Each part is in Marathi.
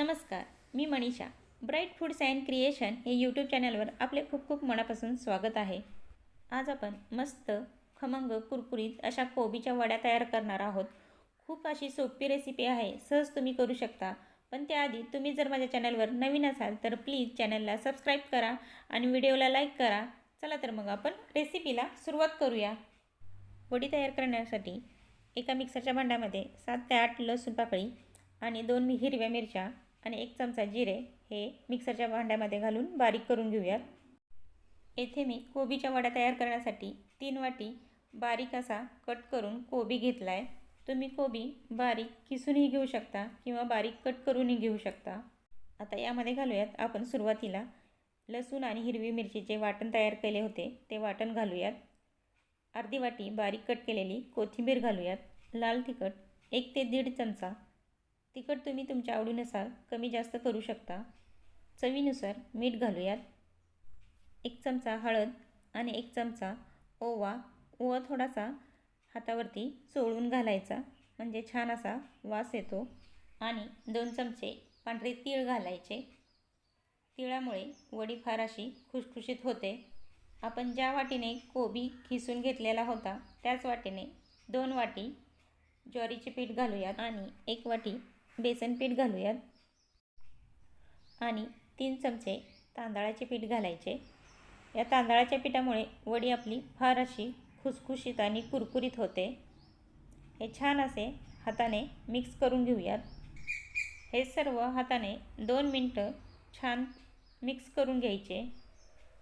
नमस्कार मी Manisha. Bright foods and creation हे यूट्यूब चॅनलवर आपले खूप खूप मनापासून स्वागत आहे. आज आपण मस्त खमंग कुरकुरीत अशा कोबीच्या वड्या तयार करणार आहोत. खूप अशी सोपी रेसिपी आहे सहज तुम्ही करू शकता. पण त्याआधी तुम्ही जर माझ्या चॅनलवर नवीन असाल तर प्लीज चॅनलला सबस्क्राईब करा आणि व्हिडिओला लाईक करा. चला तर मग आपण रेसिपीला सुरुवात करूया. वडी तयार करण्यासाठी एका मिक्सरच्या भांड्यामध्ये सात ते आठ लसूण पाकळी आणि दोन मी हिरव्या मिरच्या आणि एक चमचा जिरे हे मिक्सरच्या भांड्यामध्ये घालून बारीक करून घेऊयात. येथे मी कोबीच्या वड्या तयार करण्यासाठी तीन वाटी बारीक असा कट करून कोबी घेतला आहे तुम्ही कोबी बारीक किसूनही घेऊ शकता किंवा बारीक कट करूनही घेऊ शकता. आता यामध्ये घालूयात आपण सुरुवातीला लसूण आणि हिरवी मिरचीचे वाटण तयार केले होते ते वाटण घालूयात. अर्धी वाटी बारीक कट केलेली कोथिंबीर घालूयात. लाल तिखट एक ते दीड चमचा तिखट तुम्ही तुमच्या आवडीनुसार कमी जास्त करू शकता. चवीनुसार मीठ घालूयात. एक चमचा हळद आणि एक चमचा ओवा ओवा थोडासा हातावरती चोळून घालायचा. म्हणजे छान असा वास येतो. आणि दोन चमचे पांढरे तीळ घालायचे. तिळामुळे वडी फार अशी खुशखुशीत होते. आपण ज्या वाटीने कोबी खिसून घेतलेला होता त्याच वाटीने दोन वाटी ज्वारीचे पीठ घालूयात. आणि एक वाटी बेसन पीठ घालूयात. आणि तीन चमचे तांदळाचे पीठ घालायचे. या तांदळाच्या पिठामुळे वडी आपली फार अशी खुसखुशीत आणि कुरकुरीत होते. हे छान असे हाताने मिक्स करून घेऊयात. हे सर्व हाताने दोन मिनटं छान मिक्स करून घ्यायचे.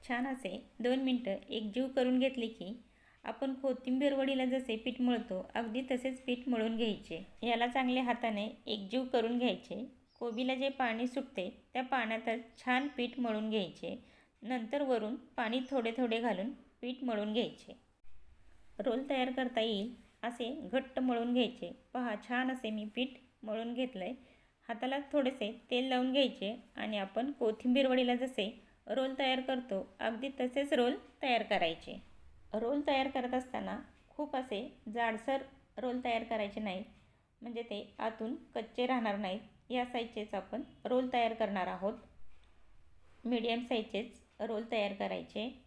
छान असे दोन मिनटं एकजीव करून घेतले की आपण कोथिंबीर वडीला जसे पीठ मळतो अगदी तसेच पीठ मळून घ्यायचे. याला चांगले हाताने एकजीव करून घ्यायचे. कोबीला जे पाणी सुटते त्या पाण्यातच छान पीठ मळून घ्यायचे. नंतर वरून पाणी थोडे थोडे घालून पीठ मळून घ्यायचे. रोल तयार करता येईल असे घट्ट मळून घ्यायचे. पहा छान असे मी पीठ मळून घेतलं आहे हाताला थोडेसे तेल लावून घ्यायचे आणि आपण कोथिंबीर वडीला जसे रोल तयार करतो अगदी तसेच रोल तयार करायचे. रोल तयार करत असताना खूप असे जाडसर रोल तयार करायचे नाहीत. म्हणजे ते आतून कच्चे राहणार नाहीत. या साईजचेच आपण रोल तयार करणार आहोत. मीडियम साईजचेच रोल तयार करायचे.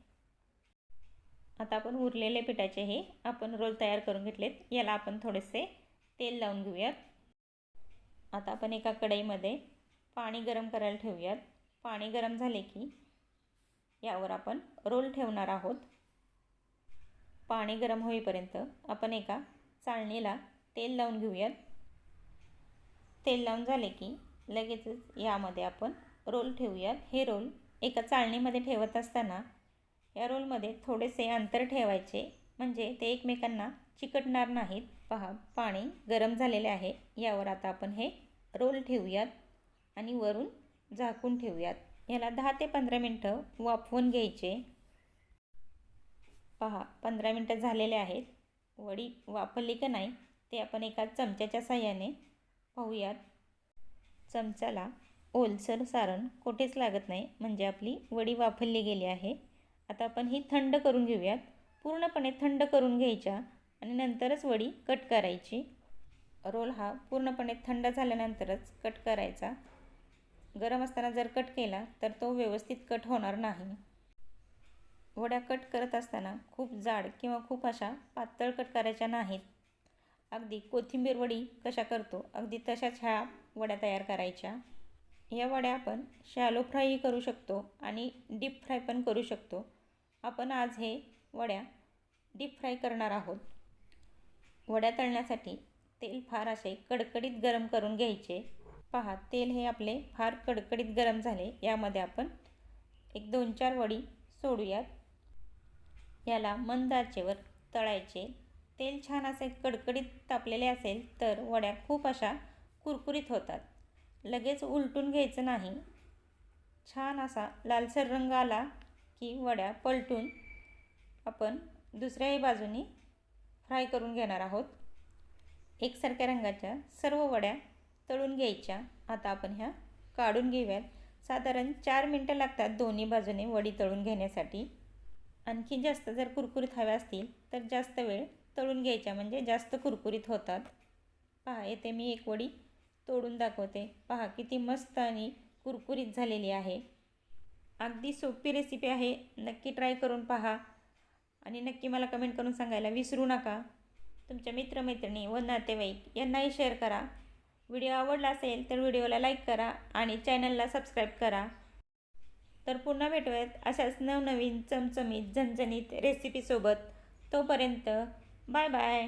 आता आपण उरलेले पिठाचे हे आपण रोल तयार करून घेतलेत. याला आपण थोडेसे तेल लावून घेऊयात. आता आपण एका कढईमध्ये पाणी गरम करायला ठेवूयात. पाणी गरम झाले की यावर आपण रोल ठेवणार आहोत. पाणी गरम होईपर्यंत आपण एका चाळणीला तेल लावून घेऊयात. तेल लावून झाले की लगेचच यामध्ये आपण रोल ठेवूयात. हे रोल एका चाळणीमध्ये ठेवत असताना या रोलमध्ये थोडेसे अंतर ठेवायचे म्हणजे ते एकमेकांना चिकटणार नाहीत. पहा पाणी गरम झालेले आहे. यावर आता आपण हे रोल ठेवूयात आणि वरून झाकून ठेवूयात. याला दहा ते पंधरा मिनटं वाफवून घ्यायचे. पहा पंधरा मिनटं झालेले आहेत. वडी वापरली का नाही ते आपण एका चमच्याच्या साह्याने पाहूयात. चमच्याला ओलसर सारण कोठेच लागत नाही म्हणजे आपली वडी वाफरली गेली आहे. आता आपण ही थंड करून घेऊयात. पूर्णपणे थंड करून घ्यायच्या आणि नंतरच वडी कट करायची. रोल हा पूर्णपणे थंड झाल्यानंतरच कट करायचा. गरम असताना जर कट केला तर तो व्यवस्थित कट होणार नाही. वड्या कट करत असताना खूप जाड किंवा खूप अशा पातळ कट करायच्या नाहीत. अगदी कोथिंबीर वडी कशा करतो अगदी तशाच ह्या वड्या तयार करायच्या. या वड्या आपण शॅलो फ्रायही करू शकतो आणि डीप फ्राय पण करू शकतो. आपण आज हे वड्या डीप फ्राय करणार आहोत. वड्या तळण्यासाठी तेल फार असे कडकडीत गरम करून घ्यायचे. पहा तेल हे आपले फार कडकडीत गरम झाले यामध्ये आपण एक दोन चार वडी सोडूयात. याला मंद आचेवर तळायचे. तेल छान असे कडकडीत तापलेले असेल तर वड्या खूप अशा कुरकुरीत होतात. लगेच उलटून घ्यायचं नाही. छान असा लालसर रंग आला की वड्या पलटून आपण दुसऱ्याही बाजूनी फ्राय करून घेणार आहोत. एकसारख्या रंगाच्या सर्व वड्या तळून घ्यायच्या. आता आपण ह्या काढून घेऊयात. साधारण चार मिनटं लागतात दोन्ही बाजूने वडी तळून घेण्यासाठी. आणखी जास्त जर कुरकुरीत हव्या असतील तर जास्त वेळ तळून घ्यायच्या म्हणजे जास्त कुरकुरीत होतात. पहा येथे मी एक वडी तोडून दाखवते. पहा किती मस्त आणि कुरकुरीत झालेली आहे. अगदी सोपी रेसिपी आहे. नक्की ट्राय करून पहा. आणि नक्की मला कमेंट करून सांगायला विसरू नका. तुमच्या मित्रमैत्रिणी व नातेवाईक यांनाही शेअर करा. व्हिडिओ आवडला असेल तर व्हिडिओला लाईक करा आणि चॅनलला सबस्क्राईब करा. तर पुन्हा भेटूयात अशाच नवनवीन चमचमीत झणझणीत रेसिपीसोबत तोपर्यंत बाय बाय